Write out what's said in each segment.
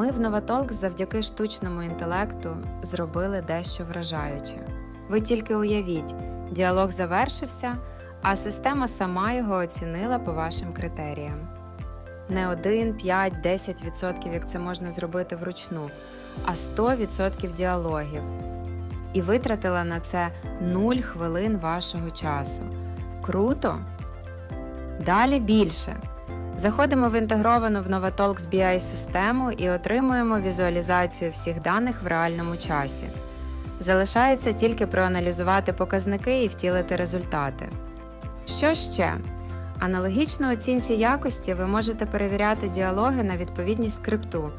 Ми в Novatalks завдяки штучному інтелекту зробили дещо вражаюче. Ви тільки уявіть, діалог завершився, а система сама його оцінила по вашим критеріям. Не 1, 5, 10%, як це можна зробити вручну, а 100% діалогів. І витратила на це 0 хвилин вашого часу. Круто! Далі більше. Заходимо в інтегровану в Novatalks BI систему і отримуємо візуалізацію всіх даних в реальному часі. Залишається тільки проаналізувати показники і втілити результати. Що ще? Аналогічно оцінці якості ви можете перевіряти діалоги на відповідність скрипту.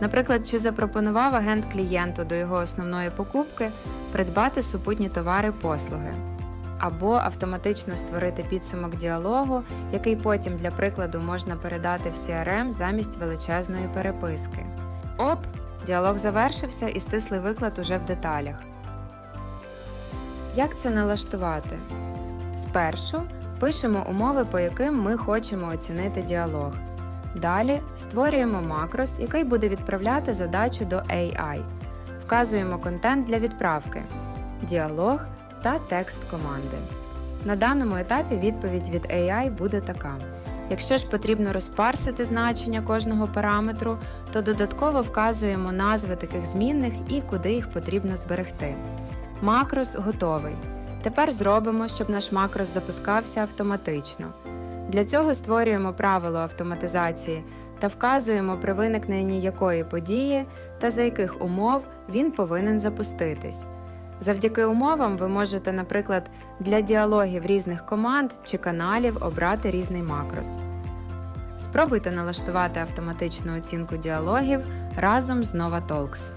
Наприклад, чи запропонував агент клієнту до його основної покупки придбати супутні товари послуги, або автоматично створити підсумок діалогу, який потім для прикладу можна передати в CRM замість величезної переписки. Оп! Діалог завершився і стислий виклад уже в деталях. Як це налаштувати? Спершу пишемо умови, по яким ми хочемо оцінити діалог. Далі створюємо макрос, який буде відправляти задачу до AI. Вказуємо контент для відправки, діалог та текст команди. На даному етапі відповідь від AI буде така. Якщо ж потрібно розпарсити значення кожного параметру, то додатково вказуємо назви таких змінних і куди їх потрібно зберегти. Макрос готовий. Тепер зробимо, щоб наш макрос запускався автоматично. Для цього створюємо правило автоматизації та вказуємо при виникненні якої події та за яких умов він повинен запуститись. Завдяки умовам ви можете, наприклад, для діалогів різних команд чи каналів обрати різний макрос. Спробуйте налаштувати автоматичну оцінку діалогів разом з NovaTalks.